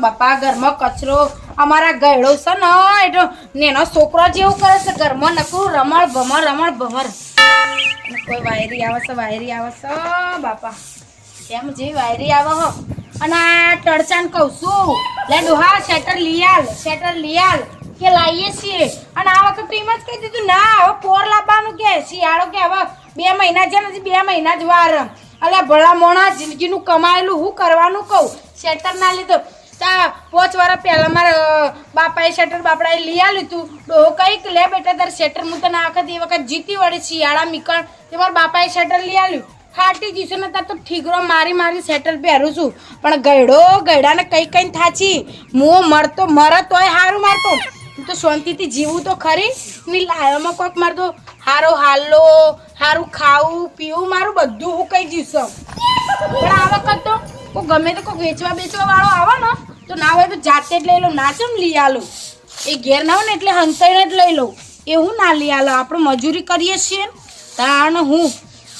બાપા, ઘરમાં કચરો અમારા ગયડો છે ને, એટલો નેનો છોકરો જેવું કરે છે, ઘરમાં નકરું રમણ ભમર રમણ ભમર કોઈ વાયરી આવે છે, વાયરી આવે છે, બાપા. કેમ જે વાયરી આવે હો. અને આ ટડચાન કહું છું. લે ડોહા શેટર લઈ આલ, શેટર લિયાલ કે લાવીએ છીએ. અને આ વખત એમ જ કહી દીધું, ના, હવે પોર લાવવાનું કે, શિયાળો કે, હવે બે મહિના છે નથી બે મહિના જ વાર. અલે ભલા મોણા, જિંદગીનું કમાયેલું હું કરવાનું કહું? શેટર ના લીધો. તા, પોચ વર્ષ પહેલા મારા બાપાએ શેટર બાપડાએ લઈ આવ્યું તું. ડોહો કંઈક લે બેટા, તાર શેટર, હું તને આ એ વખત જીતી વળી શિયાળા મીકણ. તે મારા બાપાએ શેટર લઈ આલ્યું. ફાટી જઈશું ને તાર તો ઠીકરો મારી મારી સેટલ પહેરું છું. પણ ગયડો, ગયડાને કઈ કઈ થાચી. હું મરતો, મરે તોય હારું મારતો. તો શાંતિથી જીવું તો ખરી. ની લાયોમાં કોઈક મારતો હારો હાલો, હારું ખાવું, પીવું, મારું બધું હું કઈ જીવશું પણ આ વખત તો કોઈ ગમે તો કોઈ વેચવા બેચવા વાળો આવે ને, તો ના હોય તો જાતે જ લઈ લો, ના ચમ લઈ આલો. એ ઘેર ના હોય ને એટલે હંસાઈને જ લઈ લઉં એવું ના લઈ આલો. આપણે મજૂરી કરીએ છીએ. તાણ હું.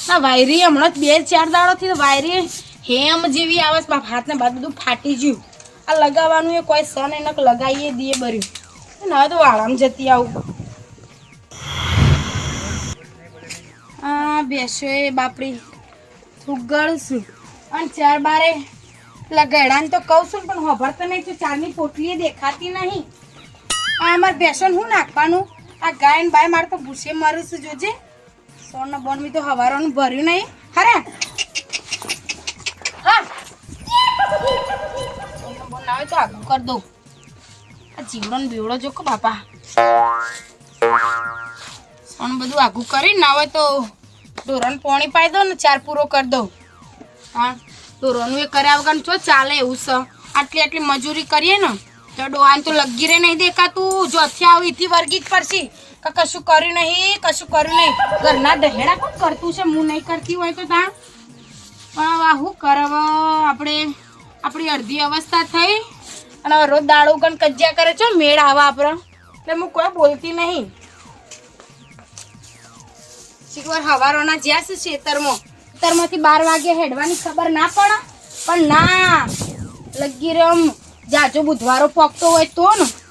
ના, વાયરી હમણાં બે ચાર દાડોથી તો વાયરી હેમ જેવી આવે છે. હાથને બાદ બધું ફાટી ગયું. આ લગાવવાનું એ કોઈ સન એને લગાવીએ દઈએ બર્યું. ના તો વાળામ જતી આવું. આ બેસો એ બાપડી. ઉગાડું અને ચાર બારે લગાડ્યાને તો કહું છું પણ હોભરતો નહીં તો ચારની પોટલી દેખાતી નહીં. આ અમારે બેસન શું નાખવાનું? આ ગાય ને બાય મારે તો ભૂસે મારું છું જોજે. સોનનો બોન મી તો હવારોનું ભર્યું નહીં. હરે! બોન ના ને બીવડો સોન ના તો ઢોરણ પોણી પાઈ દો ને, ચાર પૂરો કરી દઉં. હા ઢોરોનું એ કર્યા વગર જો ચાલે એવું આટલી આટલી મજૂરી કરીએ ને, તો ડોહાન તો લગી રે નહીં દેખાતું. જો અત્યારે આવું ઈથી વર્ગી જ પડશે. કે કશું કર્યું નહીં, કશું કર્યું નહીં. ઘરના દહેડા પણ કરતું છે? હું નહીં કરતી હોય તો તાણ. પણ શું કરવ? આપણે, આપણી અડધી અવસ્થા થઈ. અને હવે રોજ દાડો ગણ કજ્યા કરે છો મેળ આવા આપણે. એટલે હું કોઈ બોલતી નહીં. શીખવાર હવારોના જ્યાં છે ખેતરમાં ખેતરમાંથી બાર વાગે હેડવાની ખબર ના પડે. પણ ના, લગી રમ. જાજો બુધવારો પોકતો હોય તો ને.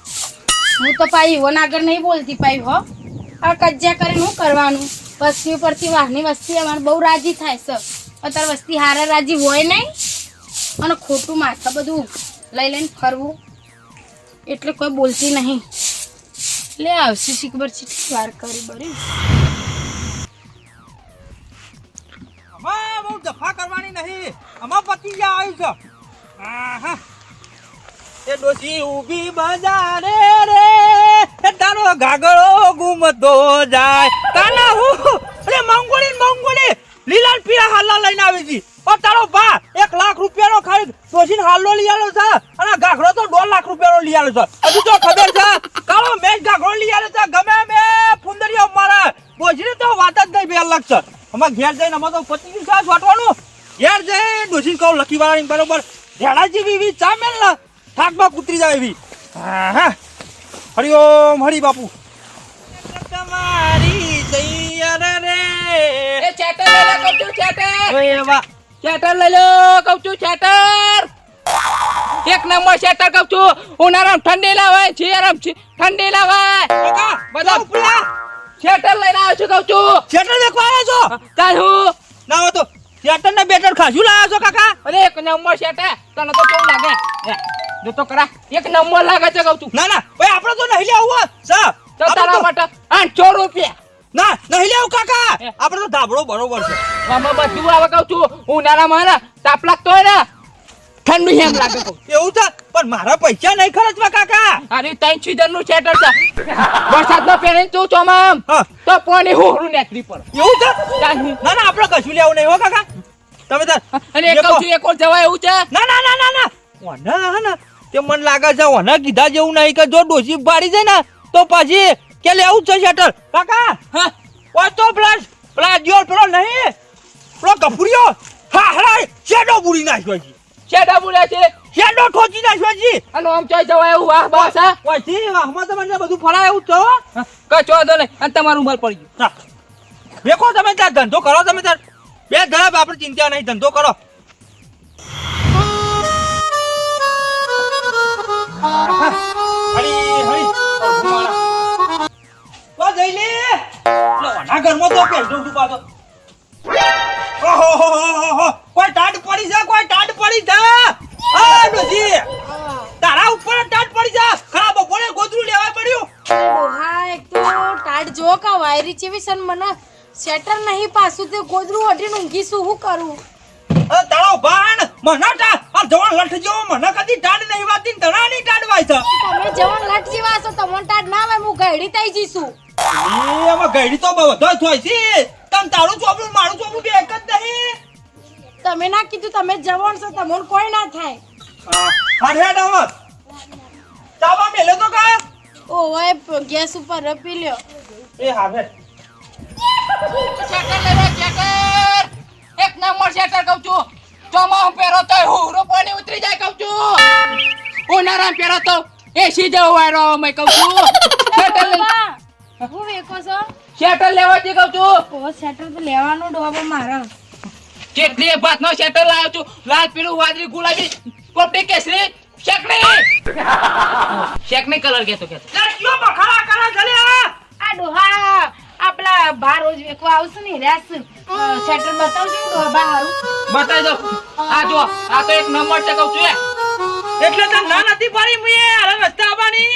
હું તો પાઈ એવો આગળ નહીં બોલતી પાઈ હો. આ કજ્જા કરીને શું કરવાનું? વસ્તી ઉપરથી વાહની વસ્તી અમારે બહુ રાજી થાય સર અત્યારે વસ્તી હારા રાજી હોય નહીં. અને ખોટું માથા બધું લઈ લઈને ફરવું. એટલે કોઈ બોલતી નહીં. લે આવશે શીખબર છે વાર કરી બરી. કરવાની નહીં. આમાં પતી ગયા આવી છે. આહા. એ ડોસી ઊભી બજારે રે. તારો ગાગળો ગુમતો જાય. તાના હું? અરે મંગોળી મંગોળી. લીલાલ પીળા હાલા લઈને આવી છી પણ તારો બા એક લાખ રૂપિયાનો ખરીદ ડોસીને હાલો લઈ આવ્યો છે. અને ગાઘડો તો દોઢ લાખ રૂપિયાનો લઈ આવ્યો છે. હજુ તો ખબર છે? કાળો મેચ ગાઘડો લઈ આવ્યો છે. ગમે મે ફુંદરીઓ મારા. બોજીને તો વાત જ નહીં બે અલગ છે. અમાર ઘેર જઈને અમારે તો ગયું છે છોટવાનું. ઘેર જઈ ડોસીને કહું લખી વાળાની બરોબર. ઝેડા જેવી એવી ચા મેલ ને થાકમાં કૂતરી જાય એવી. હા હા. હરિ ઓમ હરિ બાપુ. તમારી તૈયાર રે. એ ચેટર લઈ લો કહું છું ચેટર. ઓય વાહ ચેટર લઈ લો કહું છું ચેટર. એક નંબર ચેટર કહું છું ઉનાળામાં ઠંડી લાવાય શિયાળામાં ઠંડી લાવાય. કાકા બધા ઉપલા ચેટર લઈને આવ્યો છું કહું છું થિયેટર દેખવા આવ્યા છો? તાર હું? ના હોય તો થિયેટર ને બેટર ખાસું લાવ્યા છો કાકા. અરે એક નંબર ચેટર. તને તો કેવું લાગે? જો તો કરા. એક નંબર લાગે છે કહું છું. ના ના ભાઈ આપણે તો નહીં લેવું હો સા તો તારા માટે આઠસો રૂપિયા. ના નહીં લેવું કાકા. આપણે તો ધાબળો બરોબર છે. આમાં બધું આવે કહું છું. ઉનાળામાં ને તાપ લાગતો હોય ને ઠંડુ એમ લાગે એવું છે? પણ મારા પૈસા નહીં ખર્ચવા કાકા. અરે ત્રણ સીઝનનું સેટર છે. વરસાદ નો પહેરી તું ચોમામ. તો પાણી હોરું નેકરી પડે. એવું છે? ના ના. આપણે કશું લેવું નહીં હો કાકા. તમે અને એક કહું છું એક જવાય એવું છે? ના ના ના ના ના. ઓના હે ને તે મને લાગે છે ઓના કીધા જેવું નહીં કે જો ડોસી પાડી જાય ને તો પછી કે લેવું જ છે શટર. કાકા હા ઓય તો પ્લસ પ્લસ જો પેલો નહીં પેલો કપૂરિયો હા હરાય શેડો બુડી નાખ્યો છે શેડો બોલે છે? શેડો ઠોચી નાખ્યો જી અને આમ ચોઈ જવાય એવું વાહ બસ હા ઓયથી વાહમાં તમને બધું ફળાય એવું છો કચો દો નહીં. અને તમારું માલ પડી ગયું. દેખો તમે ત્યાં ધંધો કરો તમે ત્યાં બે ધરાબ આપણે ચિંતા નહીં ધંધો કરો. હળી, હળી. તો જઈ લે. લો, ઘરમાં તો પહેરજો તું પાછો. ઓહો, હો, હો, હો, હો. કોઈ ટાઢ પડી જા કોઈ ટાઢ પડી જા આ ડોશી, તારા ઉપર જ પડી જા ખરાબ બપોરે ગોદરું લેવા પડ્યું હા એક તો જો કા વાયરી ચેવી સન નહીં પાછું તે ગોદરું અઢીને ઊંઘી શું કરું તારો ભાણ મને ટા આ જવાન લઠ જેવો મને કદી ટાડ નહીં વાતી ને તણાની ટાઢ વાય છે. તમે જવાન લટ જેવા છો તમને ટાડ ના આવે હું ગયડી થઈ જઈશું. એ આમાં ગઈડી તો બધો હોય છે. તમ તારું ચોપડું મારું ચોપડું બે એક જ નહીં તમે ના કીધું તમે જવાન છો તમને કોઈ ના થાય. અરે હવે. ચાવા મેલે તો કા? ઓવે ગેસ ઉપર રપી લ્યો. એ હા હેડ શેટર લેવા શેટર એક નંબર શેટર કહું છું. ચોમાહું પહેરો તો હુરો પાણી ઉતરી જાય કહું છું. ઉનાળામાં પહેરો તો એસી જેવો વાયરો મેં કહું છું. શેટર લે. હું વેકો છો? શેટર લેવા જે કહું છું. ઓ તો લેવાનું ડોબો મારા. કેટલી ભાતનો શેટર લાવ્યો છું. લાલ પીળું વાદળી ગુલાબી પોપટી કેસરી શેકણી શેકણી કલર કેતો કેતો લડ્યો બખાડા કરે ચલે આ આ ડોહા આપલા બાર રોજ વેકો આવશે ને રેસ શેટર બતાવજો ડોબા હારું. બતાવી દો આ જો આ તો એક નંબર છે કહું છું. એટલે તો ના નથી પડી મુએ અરે રસ્તા આવવાની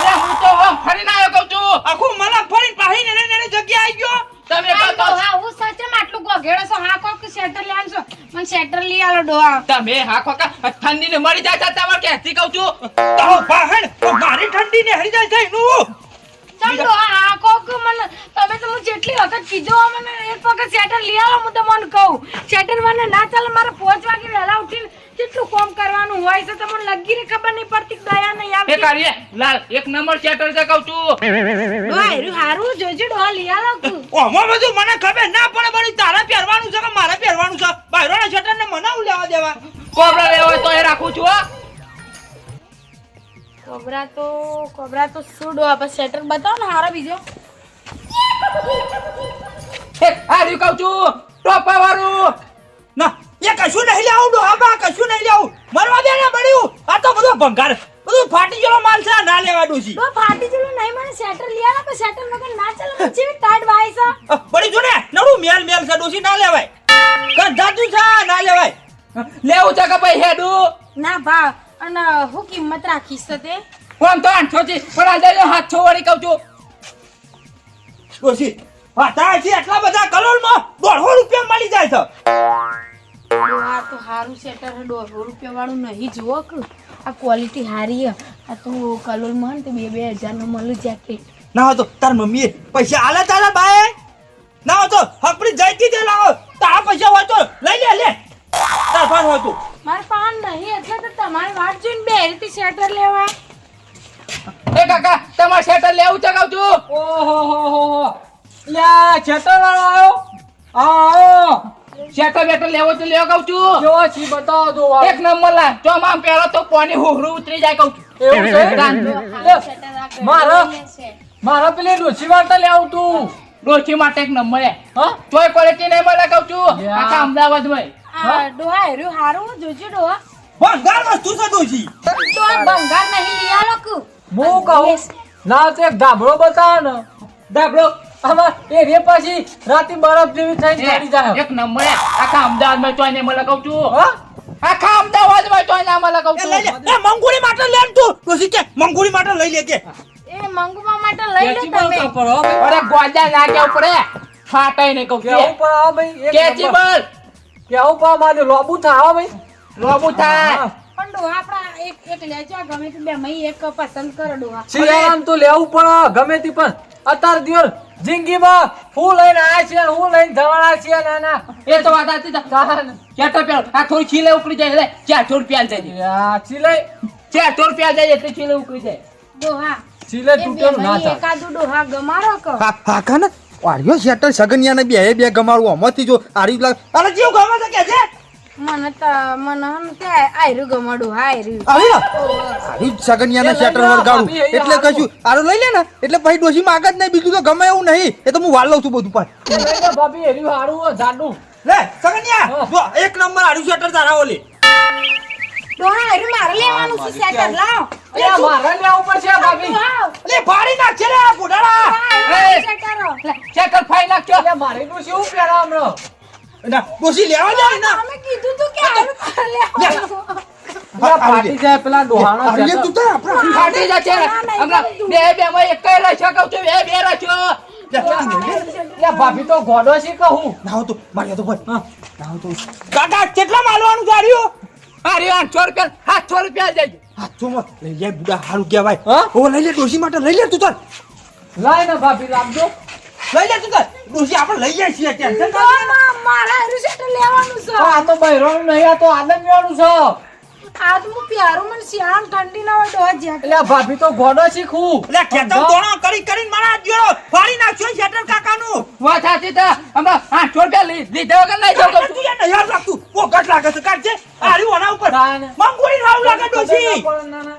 અરે હું તો ફરી ના આવ્યો કહું છું. આખું મલક ફરી પાહી ને ને જગ્યા આવી ગયો. તમે કહો તો ડોહા હું સચમ આટલું ગોઘેડો છો હા કોક શેટર લઈ છો? મને શેટર લઈ આલો ડોહા. તમે હા કોક ઠંડી ને મરી જાય છે તમારે ક્યાંથી કહું છું? તો ભાહણ મારી ઠંડી ને હરી જાય છે નું ચમ ડોહા હા કોક મને તમે તો હું જેટલી વખત કીધું મને એક વખત શેટર લઈ આલો હું તમને કહું. શેટર મને ના ચાલે મારે પાંચ વાગે વહેલા ઉઠીને કેટલું કોમ કરવાનું હોય છે તમને લગી રે ખબર નહીં પડતી દયા નહીં એ કરીએ લાલ એક નંબર સેટર છે કહું છું. ડોહા હારું હારું જોજો લઈ આલો તું. ઓમાં બધું મને ખબર ના પડે બળી તારે પહેરવાનું છે કે મારે પહેરવાનું છે? બાયરોના શટર ને હું લેવા દેવા? કોબરા લેવો તો એ રાખું છું હો. કોબરા તો કોબરા તો શું ડો પછી સેટર બતાવો ને હારા બીજો. એક આ રહ્યું કહું છું. ટોપા વાળું ના એ કશું નહીં લેવું ડોહા બા કશું નહીં લેવું. મરવા દે ને બળ્યું. આ તો બધું ભંગાર બધું ફાટી ગયેલો માલ છે ના લેવાનું છે. તો ફાટી જેલો નહીં મને સેટર લેવા આલો સેટર વગર ના ચાલે પછી ટાઈટ વાય છે. બળી જો ને નડું મેલ મેલ છે ડોસી ના લેવાય? કંધાતું છે ના લેવાય. લેવું છે કે ભાઈ હેડું? ના ભા અને હું કિંમત રાખીશ તો તે? કોણ તો આઠસો થી પણ આ હાથ સાતસો વાળી કહું છું ડોસી છે એટલા બધા કરોડમાં દોઢસો રૂપિયા મળી જાય છે. આ તો સારું છે અત્યારે દોઢસો રૂપિયા વાળું નહીં જુઓ કે આ ક્વોલિટી સારી આ તો કલોલમાં તો બે બે હજારનું મળ્યું જેકેટ ના તો તાર મમ્મીએ પૈસા આલે તારા બાએ? ના તો હપડી જઈતી દે લાવો. તારા પૈસા હોય તો લઈ લે લે. તાર પાન હોય તો. મારે પાન નહીં એટલે તો તમારી વાટ જોઈને બે રીતે શેટર લેવા. એ કાકા તમારે શેટર લેવું છે કહું છું ઓહો હો હો હો. લ્યા? આવ્યો લેવો તો લેવો કહું છું. જો છી બતાવો તો એક નંબર લા જો આમ પહેરો તો પાણી હુહરું ઉતરી જાય કહું છું. એવું છે? હારું આ મારો? મારા પેલી ડોસી વાર્તા લેવું તું. ડોસી માટે એક નંબર હે. હા? ક્વોલિટી નહીં મળે કહું છું. આખા અમદાવાદમાં ડોહા હારું જોજો ડોહા. ભંગાર વસ્તુ છે ડોસી તો ભંગાર નહીં હું કહું? ના તે એક ધાબળો બતાવો ને. ધાબળો? આમાં એ રે પછી રાતે બરફ જેવી થઈને ચડી જાય એક નંબર આખા અમદાવાદમાં ચોય નહીં મળે કહું છું. આખા અમદાવાદમાં ચોય ના મળે કહું છું. એ મંગુરી માટે લે તું. ડોસી કે મંગુરી માટે લઈ લે એ મંગવા માટે લઈ લો તમે. અરે ગોજા ના કેવું પડે? ફાટાઈ નહીં કહું કેવું છું પડે ભાઈ એક કેચી નંબર. બળ કેવું પડે? મારે લોબુ થાય. હો ભાઈ. લોબુ થાય. પણ ડોહા આપણા એક એક લેજો. ગમે તે બે મહી એક પસંદ કરો ડોહા. શિયાળામાં તો લેવું પડે ગમે તે પણ. અત્યાર દિવસ જિંદગીમાં હું લઈને આયા છે હું લઈને જવાના છે નાના એ તો વાત હતી તાન પેલો આ થોડી ખીલે ઉકળી જાય એટલે ચારસો રૂપિયા જાય. યા સિલાઈ ચારસો રૂપિયા જાય એટલે ખીલે ઉકળી જાય. એ બે તૂટેલું ના થાય? એકાદું ડોહા ગમારો કો હા હા કાને વાળ્યો શેટર સગનિયા ને બે બે ગમાડું. આમાંથી જો આરી લાગ અરે જીવ ગમે છે કે છે? મને તો મને હમ કે આયરું ગમડું હા આવી ને સગનિયાના શેટર વળગાડું એટલે કશું આરું લઈ લે ને એટલે પછી ડોશી માં આગળ નહીં બીજું તો ગમે એવું નહીં. એ તો હું વાળ લઉં છું બધું પાછું. ભાભી એરી હારું જાડું. લે સગનિયા જો એક નંબર આરું શેટર તારા ઓલી. ડોહા આયરું મારે લેવાનું છે સેટર લાવ. અરે મારે લેવું પડશે ભાભી. લાવ. લે ફાડી નાખશે બુઢાડા શેટર ફાઈ નાખજો. મારે શું પહેરા હમણાં? ના ડોશી લેવા દે ના. અમે કીધું તું કે આયરું મારે લેવાનું અરે ફાટી જાય પેલા ડોહાનો આવીએ તું તો આપણે ફાટી જશે હમણાં બે બે માં એક જ રહેશો કહું છું બે બે રહેશો ભાભી તો ગોડો છે કહું નાવ તો મારી તો ભાઈ તો કાકા કેટલા માલવાનું જાડ્યો અરે આઠસો રૂપિયા સાતસો રૂપિયા જાય. હાથો માં લઈ લે બુડા હારું કહેવાય. હા? ઓ લઈ લે ડોશી માટે લઈ લે તું તાર લાય ને ભાભી લાવજો લઈ લે તું ડોશી આપણે લઈ જાય છીએ ટેન્શન ડોહા, મારે લેવાનું છે. આ તો બૈરોનું નહીં આ તો આનંદ મેળવું છે. આ તો હું પ્યારું મને શિયાળ ઠંડી ના હોય ડોહા એટલે ભાભી તો ગોડો શીખવું એટલે ખેતર દોણો કરી કરીને મારા જોડો ફાડી નાખ્યો શેટર કાકાનું. વાત સાચી તો હમણાં આઠસો રૂપિયા લી- લીધા વગર લઈ જાઉં તું યાર નહીં રાખતું પોકટ લાગે છે. આરી ઓના ઉપર. રાવ લાગે ના.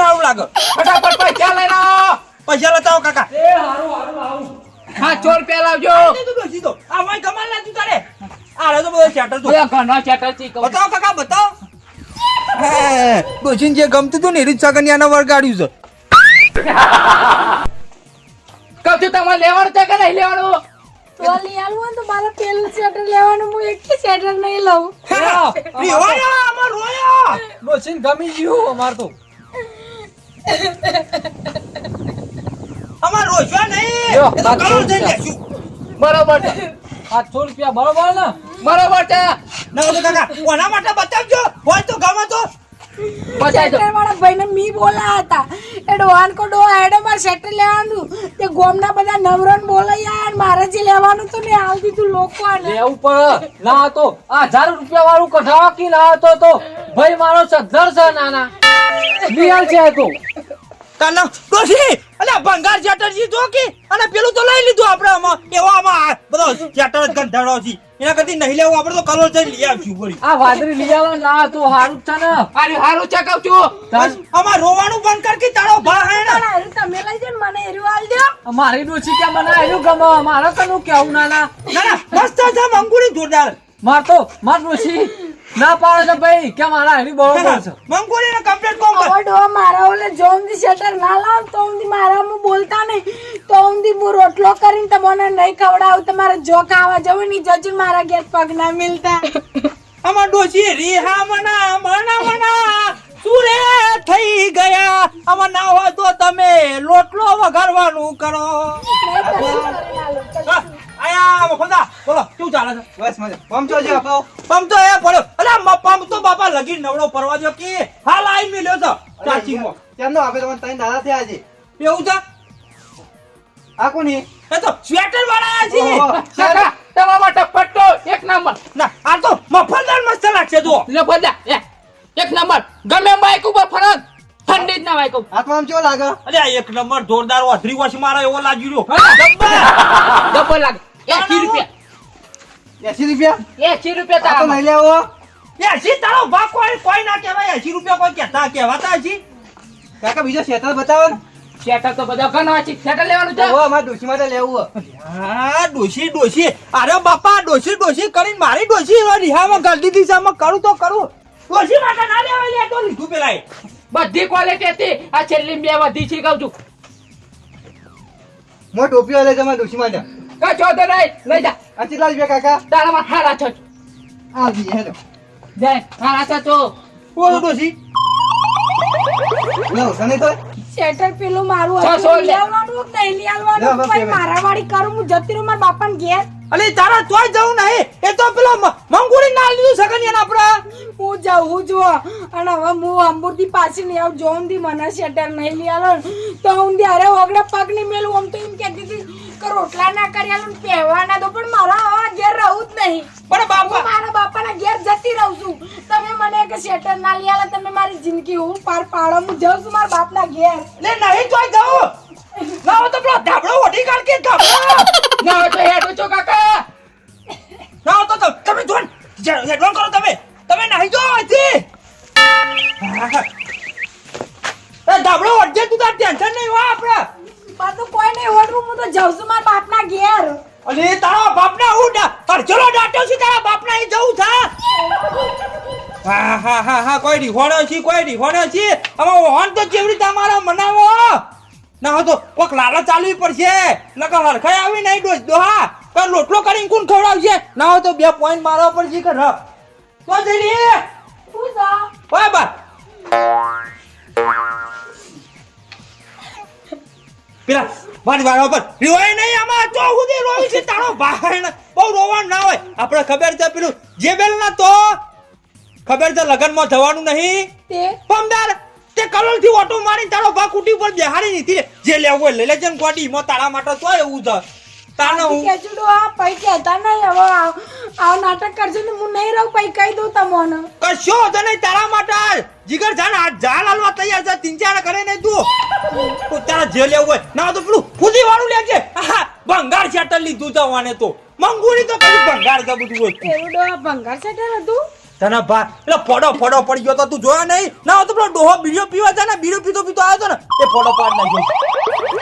રાવ લાગે. ફટાફટ પૈસા લઈ આવો? પૈસા લતાવો કાકા. એ હારું હારું આવું સાતસો રૂપિયા લાવજો દે તું ડોશી તો આ વાય કમાલ ના તું તારે. આરે તો બધો શેટર તો. ઘણા શેટરથી કહું. બતાવો કાકા બતાવો. હે ડોશીને જે ગમતું હતું ને રીત સગનિયાને વળગાડ્યું છે. કહું છું તમારે લેવાનું છે કે નહીં લેવાનું? તો લઈ આલું તો મારે પેલું સેટર લેવાનું હું એક સેટર નહીં લઉં. રોયા આમાં રોયા. ડોશીને ગમી ગયું અમાર તો. અમાર રોશવા નહીં. તો કરોડ જોઈ લેશું. બરોબર છે. આઠસો રૂપિયા બરોબર ને? બરોબર છે. ના તો કાકા કોના માટે બતાવજો? હોય તો ગમે તો. બતાવી દો સેટર ભાઈને મી બોલા હતા. એ ડોહાન કો મારે સેટર લેવાનું. તે ગોમના બધા નવરન બોલે યાર મારે જે લેવાનું તો ને હાલ દીધું લોકો આને લેવું પડે. ના તો આ હજાર રૂપિયા વાળું કઢાવા કી ના હતો તો. ભાઈ મારો સદ્ધર છે નાના. નિહાલ છે આ તો. કાનો ડોશી અલે ભંગાર ચેટરજી જો કે? અને પેલું તો લઈ લીધું આપણે આમાં. એવો આમાં બધો ચેટર જ ગંધાડો છે. એના કરતી નહીં લેવું આપણે તો કલર જઈને લઈ આવશું વળી આ વાદરી લઈ આવો ના તો હારું છે ને. અરે હારું છે. કહું છું અમાર રોવાનું બંધ કર કે તારો ભા હે ને? તમે લઈ જાઓ મને એરું આલ દો. મારી ડોસી કે મને આયલું ગમે? મારે કનું કેવું નાના. ના ના મસ્ત છે મંગુડી જોરદાર. માર તો માર ડોસી ના પાડો છે ભાઈ કે મારા આયલી બરોબર છે મંગુડી ને કમ્પ્લીટ કોમ કર. હવે મારા ઓલે જોમથી શટર ના લાવ તો ઉંદી મારા મુ બોલતા નહીં. તો ઊંધી મુ રોટલો કરીને તમને નહીં ખવડાવ તમારે જો ખાવા જવું નહીં જજો મારા ઘેર પગ ના મિલતા. આમાં રી હા મના મના મના સુરે થઈ ગયા. આમાં ના હોય તો તમે લોટલો વઘારવાનું કરો. આયા મફંદા શું ચાલે છે? બસ મજા. પમચો છે અપાવ. પંપ તો એ પડ્યો. અરે પંપ તો બાપા લગી નવડો પરવા દો કે? હાલ આઈ મિલ્યો તો ચાચીમાં કેમનો આપે તમને ત્રણ દાદા થયા છે. એવું છે? આ કોની? એ તો સ્વેટર વાળા છે તમારા ટપટો એક નંબર. ના આ તો મફલદાર મસ્ત લાગશે જો લે બધા એક નંબર. ગમે બાઈક ઉપર ફરત ઠંડી જ ના હોય કહું હાથમાં આમ કેવો લાગે? અરે આ એક નંબર જોરદાર વાથરી વોશ મારા એવો લાગી રહ્યો. ડબ્બા ડબ્બા લાગે. એસી રૂપિયા. એસી રૂપિયા? એસી રૂપિયા તો તારા નહીં લેવો. એસી તારો બાપ કોઈ કોઈ ના કહેવાય. એસી રૂપિયા કોઈ કહેતા કહેવાતા હજી. કાકા બીજો શેતર બતાવો ને. શેટર તો બધા ઘણા છે. શેટર લેવાનું છે? ઓ અમારે ડોશી માટે લેવું હા ડોશી ડોશી. અરે બાપા ડોશી ડોશી કરીને મારી ડોશી રિહામાં ગલતી દિશામાં કરું તો કરું. ડોશી માટે ના લેવાય લે તો લીધું પેલા બધી ક્વોલિટી હતી. આ છેલ્લી બે વધી છે કહું છું. મો ટોપી લઈ તમારે ડોશી માટે. કઈ છો તો નહીં લઈ જા. આ કેટલા કાકા તારામાં હારા છો આ હેલો. જાય હારા છો તો બોલો ડોશી લો સની તો સેટર પેલું મારું હતું. સો લે. લઈ આવવાનું કે નહીં લઈ આવવાનું? લે, બસ પછી હવે. મારા વાળી કરું હું જતી રહું મારા બાપાને ઘેર? અલે તારા તોય જવું નહીં. એ તો પેલો મંગુરી મંગુડી ના લીધું એના આપડા હું જાઉં જો અને હવે હું અંબુરથી પાછી નહીં આવું. જો ઊંધી મને શેટર નહીં લઈ તો હું અરે ઓગળે પગની મેલું. આમ તો એમ કહેતી હતી કે રોટલા ના કરી આલો ને પહેવા ના દો પણ મારા ઘેર રહું જ નહીં. પણ બાપા મારા બાપાના ઘેર જતી રહું છું. તમે મને કે શેટર ના લઈ આલો તમે મારી જિંદગી હું પાર પાડો હું જાઉં છું મારા બાપના ઘેર. લે નહીં તોય જાઉં. ના તો પેલો ધાબળો ઓઢી કાઢ કે ધાબળો. ના તો હેડો છો કાકા. ના તો તો તમે જોન હેડવાન કરો તમે. તમે નહીં જો અહીંથી. એ ધાબળો ઓઢજે તું તાર ટેન્શન નહીં હોય આપણે. બા તો કોઈ નહીં ઓળવું હું તો જાઉં છું મારા બાપના ઘેર. અને તારા બાપના હું ડા અરચલો ડાટ્યો છું તારા બાપના અહીં જવું થા. હા હા હા હા કોઈ રીહોણો છે કોઈ રીહોણો છે હવે ઓહન તો જેવડી તમારા મનાવો? ના હતો તો કોક લાલા ચાલવી પડશે. નકર હરખાઈ આવી નહીં ડોસ દોહા પર લોટલો કરીને કોણ ખવડાવશે? ના હોય તો બે પોઈન્ટ મારવા પડશે કે ર તો જઈ શું છે ઓય બા પેલા મારી વાળા ઉપર રોય નહીં આમાં તો સુધી રોય છે તારો ભાઈ બહુ રોવાનું ના હોય. આપણે ખબર છે પેલું જે બેલ ના તો? ખબર છે લગનમાં જવાનું નહીં? પમદાર તે કલોલથી ઓટો મારી તારો ભાગ કુટી ઉપર બેહારી નીતિ જે લેવું હોય લઈ લેજે ગોડી મો તારા માટે તો એવું છે તાને હું. કેજુડો આ પૈ કહેતા નહીં હવે આવ આવ નાટક કરજો ને હું નહીં રહું પૈ કહી દઉં તમને. કશો હતો નહીં તારા માટે જીગર જાન આ જાલ હાલવા તૈયાર છે તીન ચાર કરે નહીં તું તું તારા જે લેવું હોય. ના તો પેલું ખુદી વાળું લેજે ભંગાર શેટર લીધું જવાને તો. મંગુરી તો કઈ ભંગાર છે બધું વસ્તુ કેવડો ભંગાર હતું? તને ભા એટલે ફોડો ફોડો પડી ગયો તો તું જોયો નહીં? ના હોય તો પેલો ડોહો બીડીઓ પીવા છે ને બીડીઓ પીતો પીતો આવ્યો તો ને એ ફોડો પાડ નાખ્યો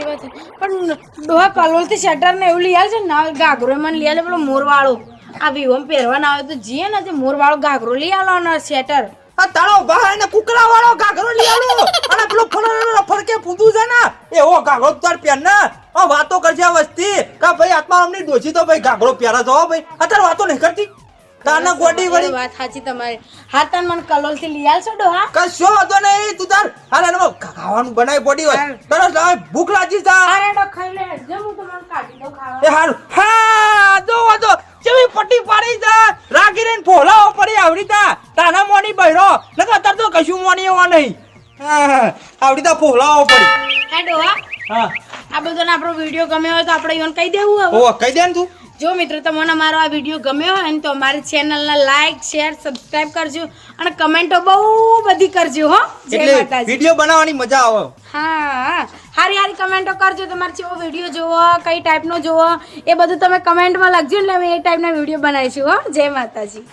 કેવા છે? પણ ડોહા કલોલ શટર ને એવું લઈ છે ને ગાઘરો મને લઈ આવે પેલો મોરવાળો. આ વિવમ પહેરવાના આવે તો જીએ ને તે મોરવાળો વાળો ગાઘરો લઈ આલો શેટર. આ ભાઈ ને કુકરા વાળો ઘાઘરો લઈ આવો અને પેલો ફળો ફડકે ફૂદું છે ને, એવો ઘાઘરો તાર પહેર ને. વાતો કરજે વસ્તી, કા ભાઈ આત્મા અમની ડોસી તો ભાઈ ગાઘરો પહેરા છો ભાઈ. અત્યારે વાતો નહીં કરતી? તાના ગોડી વળી વાત સાચી તમારી. હા તન મને કલોલથી લઈ આલશો ડોહા કશો હતો નહીં તું તાર હાલ એને ખાવાનું બનાવી પડી હોય. તરત હવે ભૂખ લાગી જા. અરે ડો ખાઈ લે જો હું તમને કાઢી દઉં ખાવા એ હાલ હા જો વાતો જેવી પટ્ટી પાડી જા રાખી રેન ફોલાઓ પડી આવડી તા તાના મોની બહેરો. નકર અત્યારે તો કશું મોની એવા નહીં. હા આવડી તા ફોલાઓ પડી. હે હા? આ બધો આપણો વીડિયો ગમ્યો હોય તો આપણે ઈવન કહી દેવું હવે. ઓ કહી દે ને તું. જો મિત્રો તમને અમારો આ વીડિયો ગમ્યો હોય ને તો અમારી ચેનલને લાઈક શેર સબસ્ક્રાઇબ કરજો અને કમેન્ટો બહુ બધી કરજો હો. જય માતાજી. વીડિયો બનાવવાની મજા આવે. હા હારી હારી કમેન્ટો કરજો તમારે જેવો વીડિયો જોવો કઈ ટાઈપનો જોવો એ બધું તમે કમેન્ટમાં લખજો એટલે અમે એ ટાઈપના વીડિયો બનાવીશું હો. જય માતાજી.